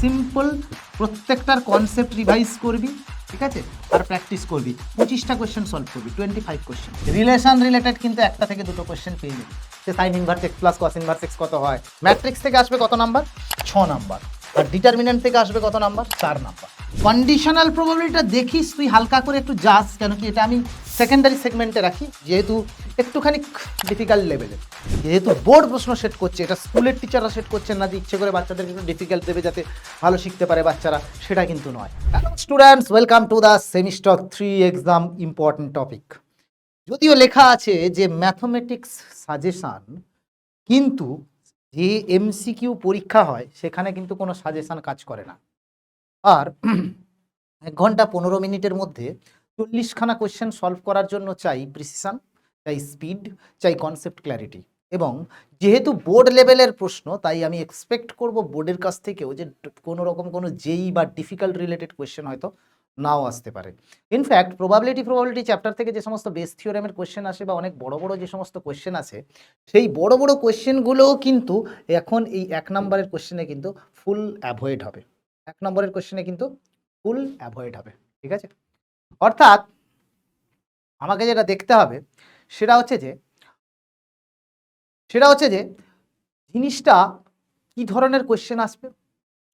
Simple প্রত্যেকটার concept revise করবি, ঠিক আছে? আর প্র্যাকটিস করবি। পঁচিশটা কোয়েশ্চেন সলভ করবি twenty five question relation related কিন্তু একটা থেকে দুটো কোয়েশ্চেন পেয়ে যাবি। Say sine inverse x plus cos inverse x কত হয়? ম্যাট্রিক্স থেকে আসবে কত নাম্বার ছ নাম্বার আর ডিটারমিনেন্ট থেকে আসবে কত নাম্বার চার নাম্বার কন্ডিশনাল প্রবাবিলিটিটা দেখিস, তুই হালকা করে একটু যাস, কেন কি এটা আমি সেকেন্ডারি সেগমেন্টে রাখি। যেহেতু একটুখানি ডিফিকাল্ট লেভেলে যেহেতু বোর্ড প্রশ্ন সেট করছে, এটা স্কুলের টিচাররা সেট করছেন না যে ইচ্ছে করে বাচ্চাদেরকে একটু ডিফিকাল্ট দেবে যাতে ভালো শিখতে পারে বাচ্চারা, সেটা কিন্তু নয়। Students welcome to the semester three exam important topic যদিও লেখা আছে যে ম্যাথমেটিক্স সাজেশান কিন্তু যে এমসিকিউ পরীক্ষা হয়, সেখানে কিন্তু কোনো সাজেশান কাজ করে না। আর এক ঘণ্টা পনেরো মিনিটের মধ্যে চল্লিশখানা কোয়েশ্চেন সলভ করার জন্য চাই প্রিসিশন চাই স্পিড চাই কনসেপ্ট ক্ল্যারিটি এবং যেহেতু বোর্ড লেভেলের প্রশ্ন, তাই আমি এক্সপেক্ট করব বোর্ডের কাছ থেকেও যে কোনো রকম কোনো জেই বা ডিফিকাল্ট রিলেটেড কোয়েশ্চেন হয়তো নাও আসতে পারে। ইনফ্যাক্ট প্রবাবিলিটি প্রবাবিলিটি চ্যাপ্টার থেকে যে সমস্ত বেস থিওরেমের কোয়েশ্চেন আসে বা অনেক বড় বড় যে সমস্ত কোয়েশ্চেন আছে সেই বড় বড় কোয়েশ্চেনগুলোও কিন্তু এখন এই এক নম্বরের কোয়েশ্চেনে কিন্তু ফুল অ্যাভয়েড হবে। এক নম্বরের কোয়েশ্চেনে কিন্তু ফুল অ্যাভয়েড হবে। ঠিক আছে? অর্থাৎ আমাকে যেটা দেখতে হবে সেটা হচ্ছে যে, সেটা হচ্ছে যে, জিনিসটা কি ধরনের কোয়েশ্চেন আসবে?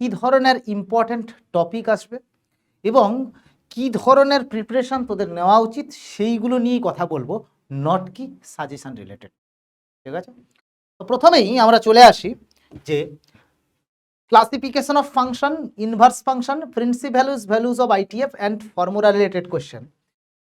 কি ধরনের ইম্পর্ট্যান্ট টপিক আসবে? এবং কি ধরনের প্রিপারেশন তোদের নেওয়া উচিত? সেইগুলো নিয়েই কথা বলব নট কি সাজেশন রিলেটেড ঠিক আছে? তো প্রথমেই আমরা চলে আসি যে classification of function inverse function principal values values of ITF and formula related question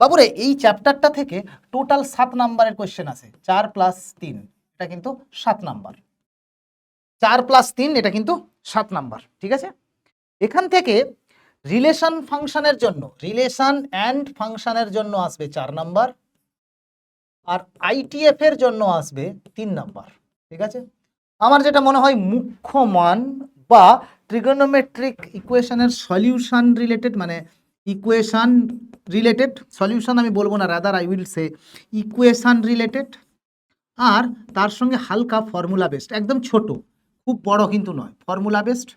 বাবুরে, এই চ্যাপ্টারটা থেকে টোটাল সাত নাম্বারের কোয়েশ্চেন আছে। চার প্লাস তিন, এটা কিন্তু সাত নাম্বার। চার প্লাস তিন, এটা কিন্তু সাত নাম্বার, ঠিক আছে? এখান থেকে রিলেশন ফাংশনের জন্য রিলেশন অ্যান্ড ফাংশনের জন্য আসবে চার নাম্বার, আর আইটিএফ এর জন্য আসবে তিন নাম্বার, ঠিক আছে? আমার যেটা মনে হয় মুখ্য মান বা ট্রিগোনোমেট্রিক ইকুয়েশনের সলিউশন রিলেটেড মানে ইকুয়েশন রিলেটেড সলিউশন আমি বলব না rather I will say equation related আর তার সঙ্গে হালকা ফর্মুলা বেসড একদম ছোট, খুব বড় কিন্তু নয় ফর্মুলা বেসড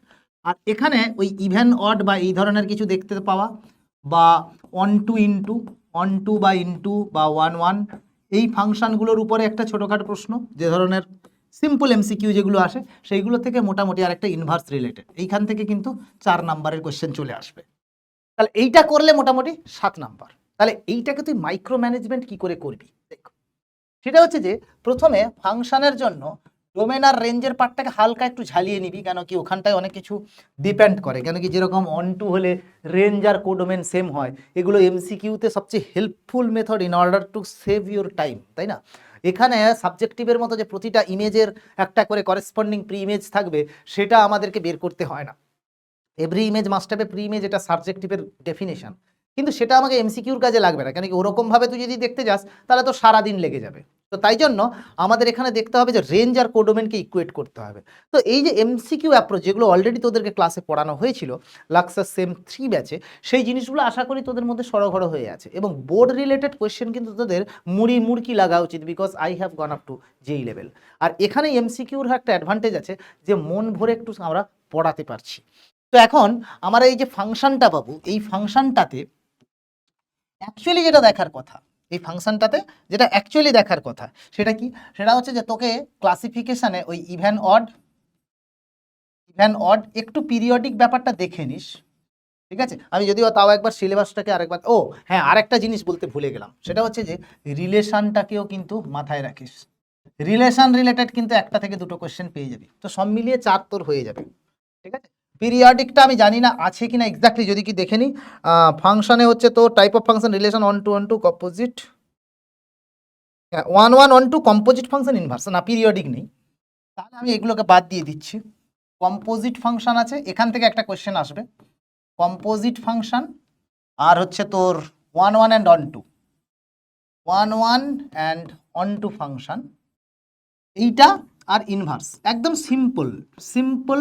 আর এখানে ওই ইভেন অড বা এই ধরনের কিছু দেখতে পাওয়া বা one to into one to বা ইনটু বা ওয়ান ওয়ান এই ফাংশনগুলোর উপরে একটা ছোটোখাটো প্রশ্ন, যে ধরনের সিম্পল এমসিকিউ যেগুলো আসে, সেইগুলো থেকে মোটামুটি আরেকটা ইনভার্স রিলেটেড এইখান থেকে কিন্তু চার নাম্বারের কোয়েশ্চেন চলে আসবে। তাহলে এইটা করলে মোটামুটি সাত নাম্বার। তাহলে এইটাকে তুই মাইক্রো ম্যানেজমেন্ট কি করে করবি? দেখো, সেটা হচ্ছে যে প্রথমে ফাংশনের জন্য ডোমেন আর রেঞ্জের পার্টটাকে হালকা একটু ঝালিয়ে নিবি, কেন কি ওখানটায় অনেক কিছু ডিপেন্ড করে। কেন কি যেরকম অন টু হলে রেঞ্জ আর কোডোমেন সেম হয়, এগুলো এমসিকিউতে সবচেয়ে helpful method in order to save your time তাই না? এখানে সাবজেক্টিভের মতো যে প্রতিটা ইমেজের একটা করে করেসপন্ডিং প্রি ইমেজ থাকবে, সেটা আমাদেরকে বের করতে হয় না। Every image must have a pre image এটা সাবজেক্টিভের ডেফিনেশন কিন্তু সেটা আমাকে এমসিকিউর কাজে লাগবে না, কেন কি ওরকমভাবে তুই যদি দেখতে যাস, তাহলে তো সারাদিন লেগে যাবে। তো তাই জন্য আমাদের এখানে দেখতে হবে যে রেঞ্জ আর কোডোমেনকে ইকুয়েট করতে হবে। তো এই যে এমসিকিউ অ্যাপ্রোচ যেগুলো অলরেডি তোদেরকে ক্লাসে পড়ানো হয়েছিল লাক্সার সেম থ্রি ব্যাচে সেই জিনিসগুলো আশা করি তোদের মধ্যে সরগড় হয়ে আছে। এবং বোর্ড রিলেটেড কোয়েশ্চেন কিন্তু তোদের মুড়ি মুড়কি লাগা উচিত because I have gone up to যেই লেভেল আর এখানে এমসিকিউর একটা অ্যাডভান্টেজ আছে যে মন ভরে একটু আমরা পড়াতে পারছি। তো এখন আমার এই যে ফাংশনটা পাবো এই ফাংশনটাতে অ্যাকচুয়ালি যেটা দেখার কথা, এই ফাংশনটাতে যেটা অ্যাকচুয়ালি দেখার কথা, সেটা কি? সেটা হচ্ছে যে তোকে ক্লাসিফিকেশানে ওই ইভেন অড ইভেন অড একটু পিরিয়ডিক ব্যাপারটা দেখে নিস, ঠিক আছে? আমি যদিও তাও একবার সিলেবাসটাকে আরেকবার, ও হ্যাঁ আরেকটা জিনিস বলতে ভুলে গেলাম, সেটা হচ্ছে যে রিলেশনটাকেও কিন্তু মাথায় রাখিস রিলেশান রিলেটেড কিন্তু একটা থেকে দুটো কোয়েশ্চেন পেয়ে যাবি, তো সব মিলিয়ে চার তোর হয়ে যাবে, ঠিক আছে? পিরিয়ডিকটা আমি জানি না, আছে কি না এক্স্যাক্টলি যদি কি দেখে নিই ফাংশনে হচ্ছে তো type of function relation one to one to composite one one one to composite function inverse না পিরিয়ডিক নেই। তাহলে আমি এগুলোকে বাদ দিয়ে দিচ্ছি। কম্পোজিট ফাংশন আছে, এখান থেকে একটা কোয়েশ্চেন আসবে। কম্পোজিট ফাংশন আর হচ্ছে তোর one one and onto one one and onto function এইটা আর ইনভার্স একদম সিম্পল সিম্পল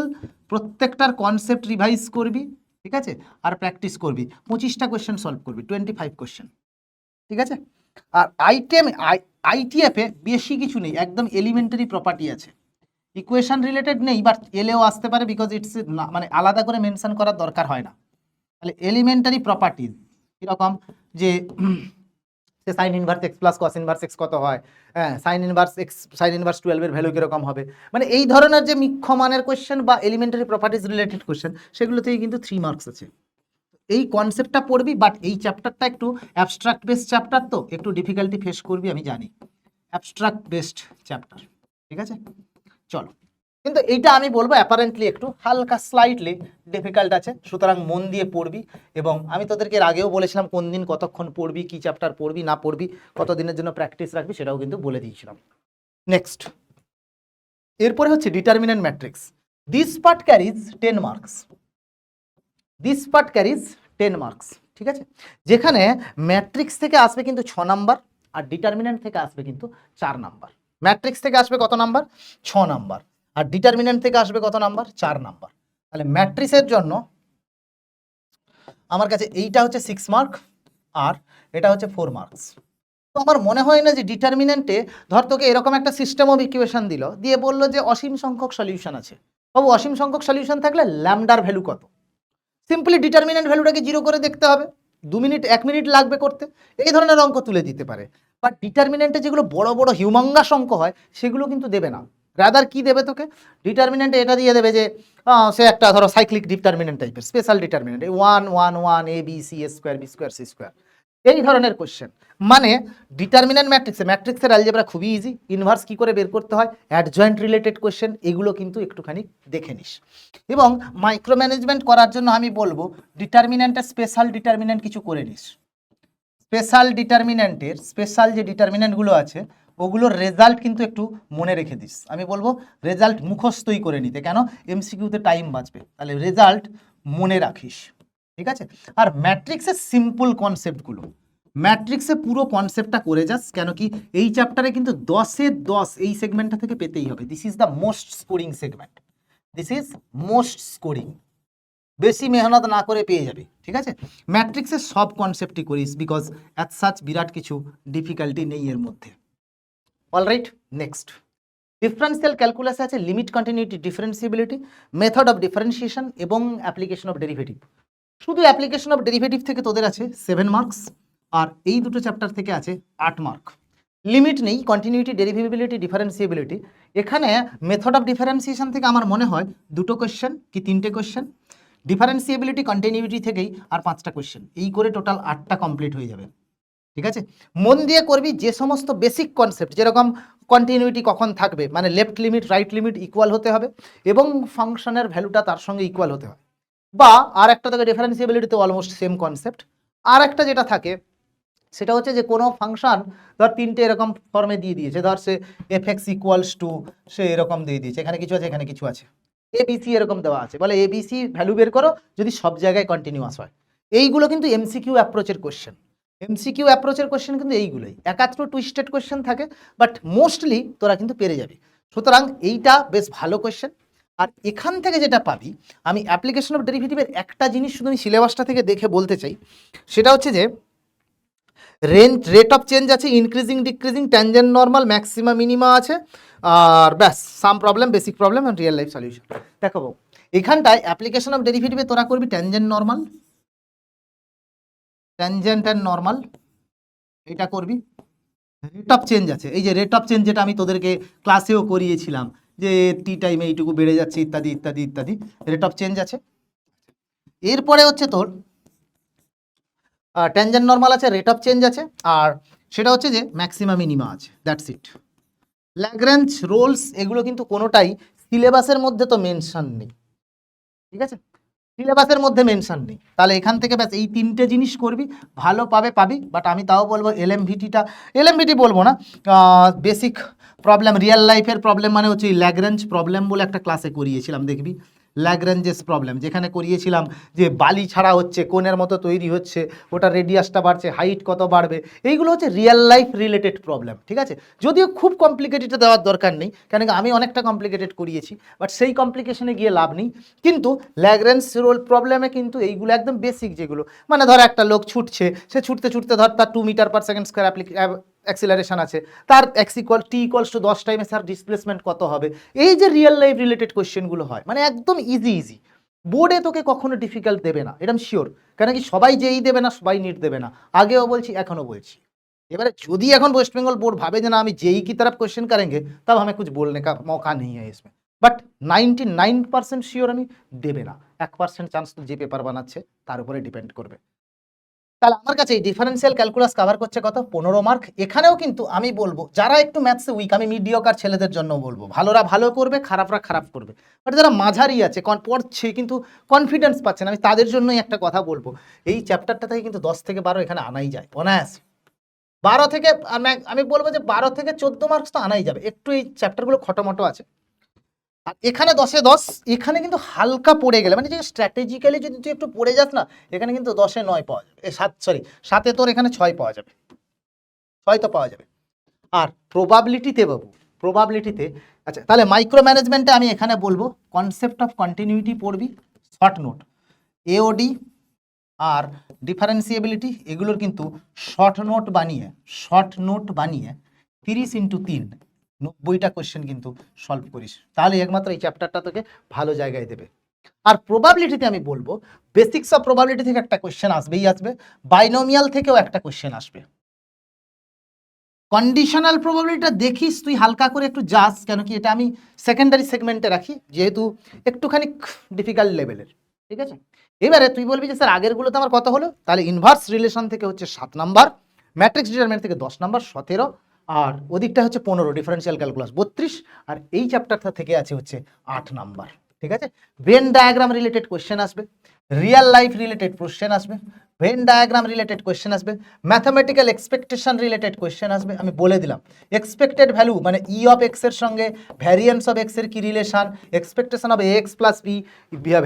প্রত্যেকটার কনসেপ্ট রিভাইজ করবি, ঠিক আছে? আর প্র্যাকটিস করবি, পঁচিশটা কোয়েশ্চেন সলভ করবি টোয়েন্টি ফাইভ কোয়েশ্চেন ঠিক আছে? আর আইটেম আইটিএফে বেশি কিছু নেই, একদম এলিমেন্টারি প্রপার্টি আছে। ইকুয়েশন রিলেটেড নেই বাট এলেও আসতে পারে বিকজ ইটস মানে আলাদা করে মেনশন করার দরকার হয় না। তাহলে এলিমেন্টারি প্রপার্টিজ এরকম যে সে sine inverse x plus cos inverse x কত হয়? হ্যাঁ sine inverse x sine inverse টুয়েলভের ভ্যালু কীরকম হবে? মানে এই ধরনের যে মিক্ষ মানের কোয়েশ্চেন বা এলিমেন্টারি প্রপার্টিজ রিলেটেড কোয়েশ্চেন সেগুলোতেই কিন্তু থ্রি মার্কস আছে। এই কনসেপ্টটা পড়বি বাট এই চ্যাপ্টারটা একটু অ্যাবস্ট্রাক্ট বেসড চ্যাপ্টার তো, একটু ডিফিকাল্টি ফেস করবি, আমি জানি। অ্যাবস্ট্রাক্ট বেসড চ্যাপ্টার ঠিক আছে? চলো। কিন্তু এইটা আমি বলব অ্যাপারেন্টলি একটু হালকা স্লাইটলি ডিফিকাল্ট আছে। সুতরাং মন দিয়ে পড়বি এবং আমি তোদেরকে আগেও বলেছিলাম কোন দিন কতক্ষণ পড়বি, কি চ্যাপ্টার পড়বি, না পড়বি কত দিনের জন্য প্র্যাকটিস রাখবি সেটাও কিন্তু বলে দিয়েছিলাম। নেক্সট এরপরে হচ্ছে determinant matrix this part carries ten marks this part carries ten marks ঠিক আছে? যেখানে ম্যাট্রিক্স থেকে আসবে কিন্তু ছ নাম্বার আর ডিটারমিনেন্ট থেকে আসবে কিন্তু চার নাম্বার। ম্যাট্রিক্স থেকে আসবে কত নাম্বার? ছ নাম্বার। আর ডিটারমিনেন্ট থেকে আসবে কত নাম্বার? চার নাম্বার। তাহলে ম্যাট্রিসের জন্য আমার কাছে এইটা হচ্ছে সিক্স মার্ক আর এটা হচ্ছে ফোর মার্কস তো আমার মনে হয় না যে ডিটারমিনেন্টে ধর তোকে এরকম একটা সিস্টেম অফ ইকুয়েশন দিল, দিয়ে বলল যে অসীম সংখ্যক সলিউশন আছে। বাবু, অসীম সংখ্যক সলিউশন থাকলে ল্যামডার ভ্যালু কত? সিম্পলি ডিটারমিনেন্ট ভ্যালুটাকে জিরো করে দেখতে হবে। দু মিনিট এক মিনিট লাগবে করতে। এই ধরনের অঙ্ক তুলে দিতে পারে। বাট ডিটারমিনেন্টে যেগুলো বড় বড় হিউমাঙ্গাস অঙ্ক হয়, সেগুলো কিন্তু দেবে না। রাদার কি দেবে তোকে? ডিটারমিনেন্টে এটা দিয়ে দেবে যে সে একটা ধরো সাইক্লিক ডিটারমিনেন্ট টাইপের স্পেশাল ডিটারমিনেন্ট এই one one one a b c square b square c square এই ধরনের কোশ্চেন মানে ডিটারমিনেন্ট ম্যাট্রিক্সে ম্যাট্রিক্সের অ্যালজেব্রা খুবই ইজি ইনভার্স কি করে বের করতে হয়? অ্যাডজয়েন্ট রিলেটেড কোশ্চেন এগুলো কিন্তু একটুখানি দেখে নিস। এবং মাইক্রো ম্যানেজমেন্ট করার জন্য আমি বলব ডিটারমিনেন্টের স্পেশাল ডিটারমিনেন্ট কিছু করে নিস। স্পেশাল ডিটারমিনেন্টের স্পেশাল যে ডিটারমিনেন্টগুলো আছে ওগুলোর রেজাল্ট কিন্তু একটু মনে রেখে দিস। আমি বলব রেজাল্ট মুখস্থই করে নিতে। কেন? এমসিকিউতে টাইম বাঁচবে। তাহলে রেজাল্ট মনে রাখিস। ঠিক আছে? আর ম্যাট্রিক্সের সিম্পল কনসেপ্টগুলো ম্যাট্রিক্সে পুরো কনসেপ্টটা করে যাস, কেন কি এই চ্যাপ্টারে কিন্তু দশে দশ এই সেগমেন্টটা থেকে পেতেই হবে। This is the most scoring segment this is most scoring বেশি মেহনত না করে পেয়ে যাবে। ঠিক আছে? ম্যাট্রিক্সের সব কনসেপ্টই করিস বিকজ অ্যাট সাচ বিরাট কিছু ডিফিকাল্টি নেই এর মধ্যে। অলরাইট নেক্সট ডিফারেন্সিয়াল ক্যালকুলাসে আছে limit continuity differentiability method of differentiation এবং অ্যাপ্লিকেশন অফ ডেরিভেটিভ শুধু অ্যাপ্লিকেশন অফ ডেরিভেটিভ থেকে তোদের আছে সেভেন মার্কস আর এই দুটো চ্যাপ্টার থেকে আছে আট মার্ক লিমিট নেই কন্টিনিউটি ডেরিভেবিলিটি ডিফারেন্সিয়েবিলিটি এখানে মেথড অফ ডিফারেন্সিয়েশন থেকে আমার মনে হয় দুটো কোয়েশ্চেন কি তিনটে কোয়েশ্চেন ডিফারেন্সিয়েবিলিটি কন্টিনিউটি থেকেই আর পাঁচটা কোয়েশ্চেন এই করে টোটাল আটটা কমপ্লিট হয়ে যাবে। ঠিক আছে? মন দিয়ে করবি যে সমস্ত বেসিক কনসেপ্ট যেরকম কন্টিনিউটি কখন থাকবে মানে left limit right limit equal হতে হবে এবং ফাংশনের ভ্যালুটা তার সঙ্গে ইকুয়াল হতে হবে। বা আর একটা থাকে ডিফারেন্সিয়েবিলিটিতে অলমোস্ট সেম কনসেপ্ট আর একটা যেটা থাকে, সেটা হচ্ছে যে কোনো ফাংশন ধর তিনটে এরকম ফর্মে দিয়ে দিয়েছে। ধর সে এফ এক্স ইকুয়ালস টু সে এরকম দিয়ে দিয়েছে। এখানে কিছু আছে, এখানে কিছু আছে। এবিসি এরকম দেওয়া আছে। বলে এবিসি ভ্যালু বের করো, যদি সব জায়গায় কন্টিনিউয়াস হয়। এইগুলো কিন্তু এমসিকিউ অ্যাপ্রোচের কোশ্চেন এমসিকিউ অ্যাপ্রোচের কোশ্চেন কিন্তু এইগুলোই। একাত্র টুইস্টেড কোশ্চেন থাকে বাট মোস্টলি তোরা কিন্তু পেরে যাবি। সুতরাং এইটা বেশ ভালো কোশ্চেন আর এখান থেকে যেটা পাবি, আমি অ্যাপ্লিকেশন অফ ডেরিভেটিভের একটা জিনিস শুধু আমি সিলেবাসটা থেকে দেখে বলতে চাই, সেটা হচ্ছে যে রেঞ্জ রেট অফ চেঞ্জ আছে increasing decreasing tangent normal maximum minima আছে, আর ব্যাস some problem basic problem and real life solution দেখো এখানটায় অ্যাপ্লিকেশন অফ ডেরিভেটিভে তোরা করবি tangent normal tangent and normal এটা করবি। রেট অফ চেঞ্জ আছে। এই যে রেট অফ চেঞ্জ যেটা আমি তোদেরকে ক্লাসেও করিয়েছিলাম, যে টি টাইমে এইটুকু বেড়ে যাচ্ছে, ইত্যাদি ইত্যাদি ইত্যাদি রেট অফ চেঞ্জ আছে। এরপরে হচ্ছে তোর ট্যানজেন্ট নর্মাল আছে রেট অফ চেঞ্জ আছে, আর সেটা হচ্ছে যে ম্যাক্সিমাম মিনিমা আছে। দ্যাটস ইট ল্যাগ্রেঞ্জ রোলস এগুলো কিন্তু কোনোটাই সিলেবাসের মধ্যে তো মেনশন নেই। ঠিক আছে? সিলেবাসের মধ্যে মেনশন নেই। তাহলে এখান থেকে ব্যাস এই তিনটে জিনিস করবি, ভালো পাবে, পাবি বাট আমি তাও বলব এলএমভিটিটা এলএমভিটি বলব না বেসিক প্রবলেম রিয়েল লাইফের প্রবলেম মানে হচ্ছে ল্যাগরেঞ্জ প্রবলেম বলে একটা ক্লাসে করিয়েছিলাম, দেখবি? ল্যাগ্রেঞ্জেস প্রবলেম যেখানে করিয়েছিলাম যে বালি ছাড়া হচ্ছে, কোণের মতো তৈরি হচ্ছে ওটা রেডিয়াসটা বাড়ছে হাইট কত বাড়বে, এইগুলো হচ্ছে রিয়েল লাইফ রিলেটেড প্রবলেম ঠিক আছে? যদিও খুব কমপ্লিকেটেড দেওয়ার দরকার নেই কেন আমি অনেকটা কমপ্লিকেটেড করিয়েছি বাট সেই কমপ্লিকেশনে গিয়ে লাভ নেই। কিন্তু ল্যাগ্রেন্স রোল প্রবলেমে কিন্তু এইগুলো একদম বেসিক যেগুলো মানে ধর একটা লোক ছুটছে, সে ছুটতে ছুটতে ধর তার two metre per second square acceleration আছে তার x equal t equals to দশ টাইমে স্যার ডিসপ্লেসমেন্ট কত হবে এই যে রিয়েল লাইফ রিলেটেড কোয়েশ্চেনগুলো হয় মানে একদম ইজি ইজি বোর্ডে তোকে কখনো ডিফিকাল্ট দেবে না এটা শিওর কেন কি সবাই যেই দেবে না সবাই নিট দেবে না আগেও বলছি এখনও বলছি এবারে যদি এখন ওয়েস্ট বেঙ্গল बोर्ड भावे যে না আমি जेई की तरफ क्वेश्चन करेंगे तब हमें कुछ बोलने का मौका नहीं है इसमें but ninety nine percent sure আমি দেবে না এক পার্সেন্ট চান্স তো যে পেপার বানাচ্ছে তার উপরে ডিপেন্ড করবে তাহলে আমার কাছে এই ডিফারেন্সিয়াল ক্যালকুলাস কভার করছে কত? পনেরো মার্ক এখানেও কিন্তু আমি বলব, যারা একটু ম্যাথসে উইক আমি মিডিয়কার ছেলেদের জন্য বলব। ভালোরা ভালো করবে, খারাপরা খারাপ করবে। বাট যারা মাঝারি আছে পড়ছে কিন্তু কনফিডেন্স পাচ্ছে না, আমি তাদের জন্যই একটা কথা বলব। এই চ্যাপ্টারটা থেকে কিন্তু দশ থেকে বারো এখানে আনাই যায় অনায়াসে বারো থেকে, আমি- আমি বলব যে বারো থেকে চোদ্দ মার্কস তো আনাই যাবে। একটু এই চ্যাপ্টারগুলো খটোমটো আছে। আর এখানে দশে দশ, এখানে কিন্তু হালকা পড়ে গেলে মানে যে স্ট্র্যাটেজিক্যালি যদি তুই একটু পড়ে যাস না, এখানে কিন্তু দশে নয় পাওয়া যাবে সাত সরি সাতে তোর এখানে ছয় পাওয়া যাবে, ছয় তো পাওয়া যাবে। আর প্রবাবিলিটিতে বাবু প্রবাবিলিটিতে আচ্ছা তাহলে মাইক্রো ম্যানেজমেন্টে আমি এখানে বলব কনসেপ্ট অফ কন্টিনিউটি পড়বি শর্ট নোট এওডি আর ডিফারেন্সিয়েবিলিটি এগুলোর কিন্তু শর্ট নোট বানিয়ে শর্ট নোট বানিয়ে, তিরিশ ইন্টু তিন নব্বইটা কোয়েশ্চেন কিন্তু সলভ করিস। তাহলে একমাত্র এই চ্যাপ্টারটা তোকে ভালো জায়গায় দেবে। আর প্রবাবিলিটিতে আমি বলব বেসিক্স অফ প্রবাবিলিটি থেকে একটা কোয়েশ্চেন আসবেই আসবে বাইনোমিয়াল থেকেও একটা কোয়েশ্চেন আসবে। কন্ডিশনাল প্রবাবিলিটিটা দেখিস, তুই হালকা করে একটু যাস, কেন কি এটা আমি সেকেন্ডারি সেগমেন্টে রাখি, যেহেতু একটুখানি ডিফিকাল্ট লেভেলের ঠিক আছে? এবারে তুই বলবি যে, স্যার, আগেরগুলোতে আমার কত হলো? তাহলে ইনভার্স রিলেশন থেকে হচ্ছে সাত নাম্বার ম্যাট্রিক্স ডিটারমিনেন্ট থেকে দশ নাম্বার সতেরো আর ওদিকটা হচ্ছে পনেরো ডিফারেন্সিয়াল ক্যালকুলাস বত্রিশ, আর এই চ্যাপ্টারটা থেকে আছে হচ্ছে আট নাম্বার, ঠিক আছে? ব্রেন ডায়াগ্রাম রিলেটেড কোয়েশ্চেন আসবে রিয়াল লাইফ রিলেটেড কোয়েশ্চেন আসবে ভেন ডায়াগ্রাম রিলেটেড কোয়েশ্চেন আসবে ম্যাথামেটিক্যাল এক্সপেকটেশন রিলেটেড কোয়েশ্চেন আসবে, আমি বলে দিলাম। এক্সপেক্টেড ভ্যালু মানে ই অফ এক্সের সঙ্গে ভ্যারিয়েন্স অফ এক্সের কি relation expectation of x plus b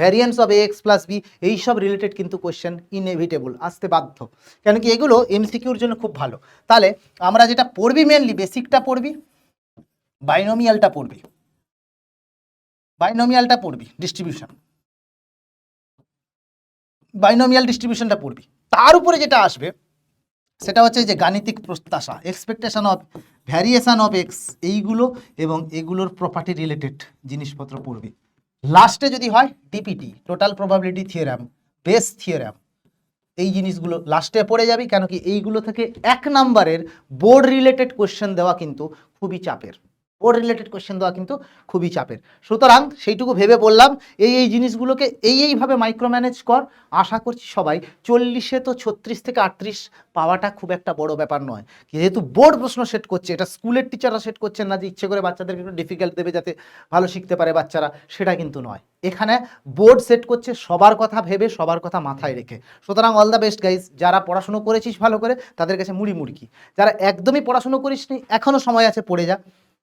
variance of x plus b এইসব রিলেটেড কিন্তু কোয়েশ্চেন ইনএভিটেবল আসতে বাধ্য। কেন কি এগুলো এমসিকিউর জন্য খুব ভালো। তাহলে আমরা যেটা পড়বি মেনলি বেসিকটা পড়বি বাইনোমিয়ালটা পড়বি। বাইনোমিয়ালটা পড়বি ডিস্ট্রিবিউশন বাইনোমিয়াল ডিস্ট্রিবিউশনটা পড়বি তার উপরে যেটা আসবে, সেটা হচ্ছে যে গাণিতিক প্রত্যাশা expectation of variation of x এইগুলো এবং এগুলোর প্রপার্টি রিলেটেড জিনিসপত্র পড়বি। লাস্টে যদি হয় DPT total probability theorem Bayes theorem এই জিনিসগুলো লাস্টে পড়ে যাবি, কেন কি এইগুলো থেকে এক নাম্বারের বোর্ড রিলেটেড কোশ্চেন দেওয়া কিন্তু খুবই চাপের। বোর্ড রিলেটেড কোশ্চেন দেওয়া কিন্তু খুবই চাপের। সুতরাং সেইটুকু ভেবে বললাম, এই এই জিনিসগুলোকে এই, এইভাবে মাইক্রো ম্যানেজ কর। আশা করছি সবাই চল্লিশে তো ছত্রিশ থেকে আটত্রিশ পাওয়াটা খুব একটা বড় ব্যাপার নয়। যেহেতু বোর্ড প্রশ্ন সেট করছে, এটা স্কুলের টিচাররা সেট করছেন না যে ইচ্ছে করে বাচ্চাদেরকে একটু ডিফিকাল্ট দেবে যাতে ভালো শিখতে পারে বাচ্চারা, সেটা কিন্তু নয়। এখানে বোর্ড সেট করছে সবার কথা ভেবে, সবার কথা মাথায় রেখে। সুতরাং অল দ্য বেস্ট গাইজ যারা পড়াশুনো করেছিস ভালো করে, তাদের কাছে মুড়ি মুড়কি। যারা একদমই পড়াশুনো করিসনি এখনও সময় আছে, পড়ে যা।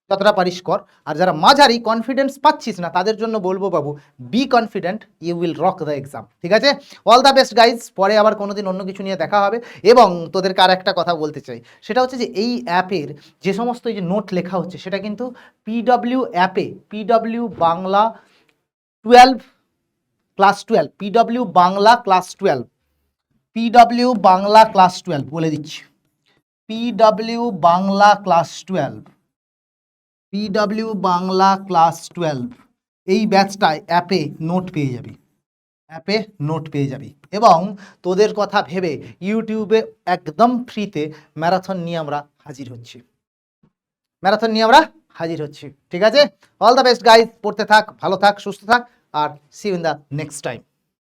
যতটা পারিস কর। আর যারা মাঝারি কনফিডেন্স পাচ্ছিস না, তাদের জন্য বলব বাবু be confident you will rock the exam ঠিক আছে? অল দ্য বেস্ট গাইজ পরে আবার কোনোদিন অন্য কিছু নিয়ে দেখা হবে। এবং তোদেরকে আর একটা কথা বলতে চাই, সেটা হচ্ছে যে এই অ্যাপের যে সমস্ত এই যে নোট লেখা হচ্ছে, সেটা কিন্তু পিডব্লিউ অ্যাপে PW Bangla twelve class twelve PW Bangla class twelve PW Bangla class twelve বলে দিচ্ছি। PW Bangla class twelve PW Bangla class twelve এই ব্যাচটায় অ্যাপে নোট পেয়ে যাবি। অ্যাপে নোট পেয়ে যাবি। এবং তোদের কথা ভেবে ইউটিউবে একদম ফ্রিতে ম্যারাথন নিয়ে আমরা হাজির হচ্ছি। ম্যারাথন নিয়ে আমরা হাজির হচ্ছি। ঠিক আছে? অল দ্য বেস্ট গাইজ পড়তে থাক, ভালো থাক, সুস্থ থাক, আর see in the next time